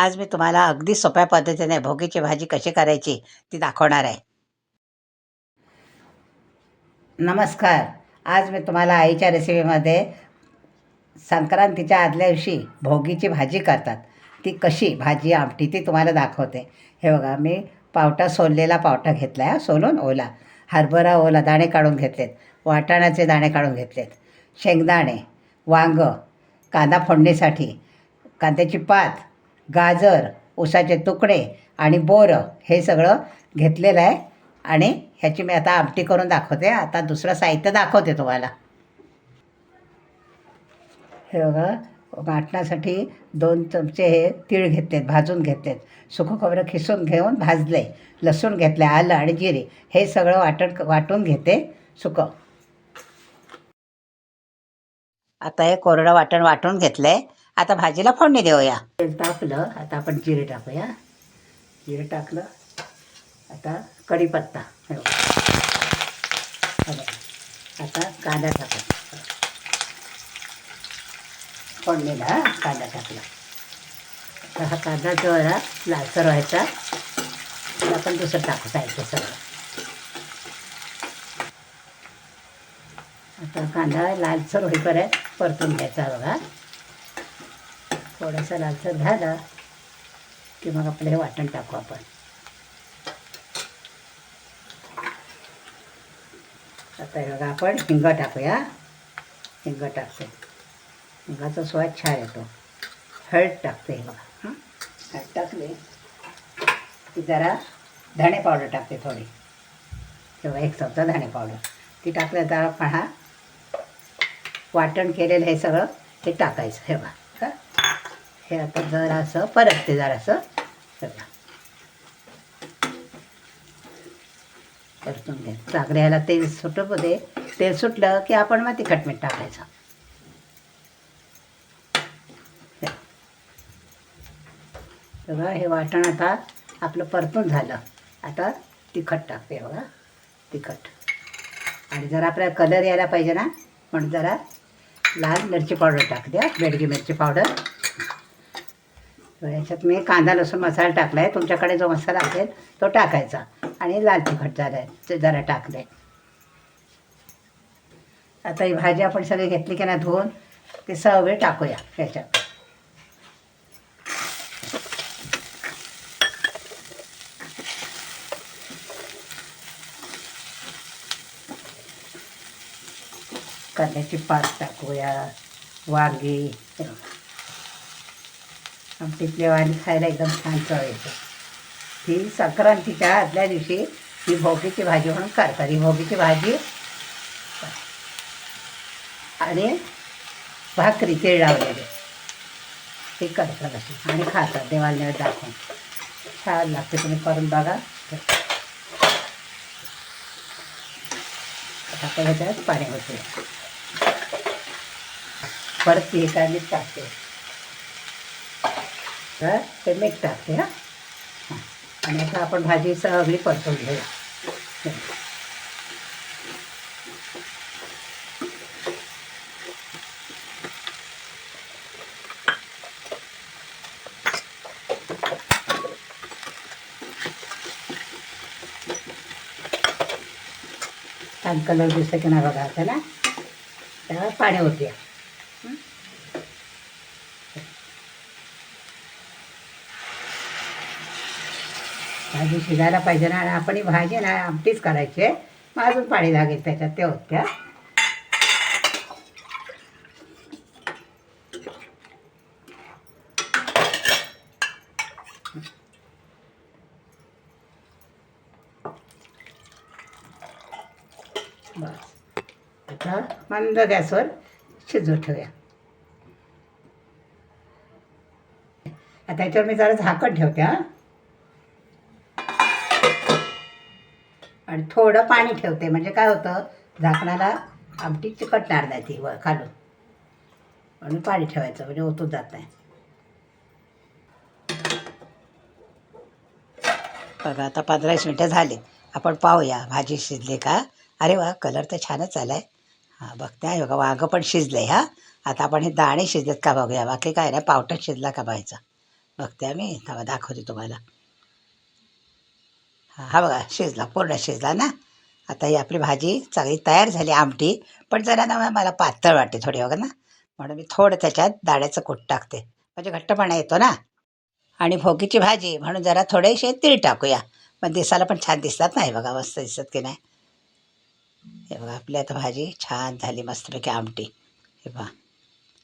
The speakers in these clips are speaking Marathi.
आज मी तुम्हाला अगदी सोप्या पद्धतीने भोगीची भाजी कशी करायची ती दाखवणार आहे. नमस्कार. आज मी तुम्हाला आईच्या रेसिपीमध्ये संक्रांतीच्या आदल्या दिवशी भोगीची भाजी करतात. ती कशी भाजी आमटी ती तुम्हाला दाखवते. हे बघा मी पावटा सोललेला पावटा घेतला आहे सोलून ओला. हरभरा ओला दाणे काढून घेतलेत. वाटाण्याचे दाणे काढून घेतलेत. शेंगदाणे वांग कांदा फोडणीसाठी कांद्याची पात गाजर उसाचे तुकडे आणि बोरं हे सगळं घेतलेलं आहे. आणि ह्याची मी आता आमटी करून दाखवते. आता दुसरं साहित्य दाखवते तुम्हाला. हे बघा वाटण्यासाठी दोन चमचे हे तीळ घेतलेत भाजून घेतलेत. सुकं खोबरं खिसून घेऊन भाजले लसूण घेतले आलं आणि जिरे. हे सगळं वाटण वाटून घेते सुकं. आता हे कोरडं वाटण वाटून घेतलं आहे आता भाजीला फोडणी देऊया. तेल टाकलं आता आपण जिरे टाकूया. जिरे टाकलं आता कढीपत्ता. आता कांदा टाकला फोडणीला कांदा टाकला. तर हा कांदा जरा लालसर व्हायचा. आपण दुसरं टाकू साहित्य सगळं. आता कांदा लालसर होईपर्यंत परतून घ्यायचा बघा. थोडासा लालसर झाला की मग आपलं हे वाटण टाकू आपण. आता हे बघा आपण हिंग टाकूया. हिंग टाकते. हिंगाचा स्वाद छान येतो. हळद टाकते हे बघा. हळद टाकले की जरा धणे पावडर टाकते थोडी. किंवा एक चमचा धणे पावडर. ती टाकल्या जरा पहा वाटण केलेलं हे सगळं हे टाकायचं हे बघा. हे आता जरासं परतते जरासं. बघा परतून घ्या. चाकऱ्याला तेल सुटू दे तेल सुटलं की आपण मग तिखट मीठ टाकायचं. बघा हे वाटण आता आपलं परतून झालं. आता तिखट टाकते बघा. तिखट. आणि जरा आपल्याला कलर यायला पाहिजे ना म्हणून जरा लाल मिरची पावडर टाकते. हा, बेडगी मिरची पावडर. ह्याच्यात याच्यात मी कांदा लसूण मसाला टाकला आहे तुमच्याकडे जो मसाला असेल तो टाकायचा. आणि लाल तिखट झालं आहे ते जरा टाकले आता ही भाजी आपण सगळी घेतली की ना धुवून ती सगळी टाकूया ह्याच्यात कांद्याची पात टाकूया वांगी. आमटी आणि खायला एकदम छान चव येते. ही संक्रांतीच्या आदल्या दिवशी ही भोगीची भाजी म्हणून करतात. ही भोगीची भाजी आणि भाकरी तीळ लावलेली. ते करतात अशी आणि खातात. देवाला दाखवून. छान लागते. तुम्ही करून बघा. आता ह्याच्यात पाणी होते परत ती काय टाकते तर ते मीठ टाकते हां. आणि आता आपण भाजी सगळी परतून घेऊया. छान कलर दिसतं की नाही बघा आता ना त्याला पाणी होते भाजी शिजायला पाहिजे ना आणि आपण ही भाजी ना आमटीच करायची आहे. मग अजून पाणी लागेल त्याच्यात ते होत्या बस. आता मंद गॅसवर शिजू ठेवूया. आता याच्यावर मी जरा झाकण ठेवते हा. आणि थोडं पाणी ठेवते. म्हणजे काय होतं झाकणाला आमटी चिकटणार नाही ती वर खालून. म्हणून पाणी ठेवायचं म्हणजे ओतून जात नाही. बघा आता पंधरा वीस मिनटं झाले. आपण पाहूया भाजी शिजली का? अरे वा कलर तर छानच आला आहे हां बघते आहे बघा वाघं पण शिजलं आहे हा. आता आपण हे दाणे शिजलेत का बघूया? बाकी काय नाही पावटा शिजला का बघायचा? बघते आम्ही तेव्हा दाखवते तुम्हाला. हा बघा शिजला पूर्ण शिजला ना? आता ही आपली भाजी चांगली तयार झाली आमटी पण जरा ना मला पातळ वाटते थोडी हो बघा ना? म्हणून मी थोडं त्याच्यात दाण्याचं कूट टाकते. म्हणजे घट्टपणा येतो ना? आणि भोगीची भाजी म्हणून जरा थोडेसे तीळ टाकूया. पण दिसायला पण छान दिसतात ना हे बघा मस्त दिसत की नाही? हे बघा आपली आता भाजी छान झाली मस्तपैकी आमटी. हे बघा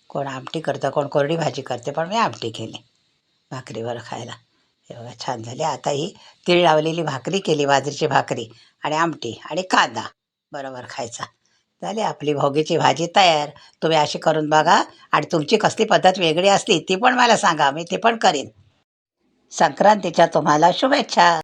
कोण आमटी करतं कोण कोरडी भाजी करते पण मी आमटी केली. भाकरीवर खायला. हे बघा छान झाले आता ही तीळ लावलेली भाकरी केली बाजरीची भाकरी आणि आमटी आणि कांदा बरोबर खायचा. झाली आपली भोगीची भाजी तयार. तुम्ही अशी करून बघा आणि तुमची कसली पद्धत वेगळी असली ती पण मला सांगा मी ती पण करीन. संक्रांतीच्या तुम्हाला शुभेच्छा.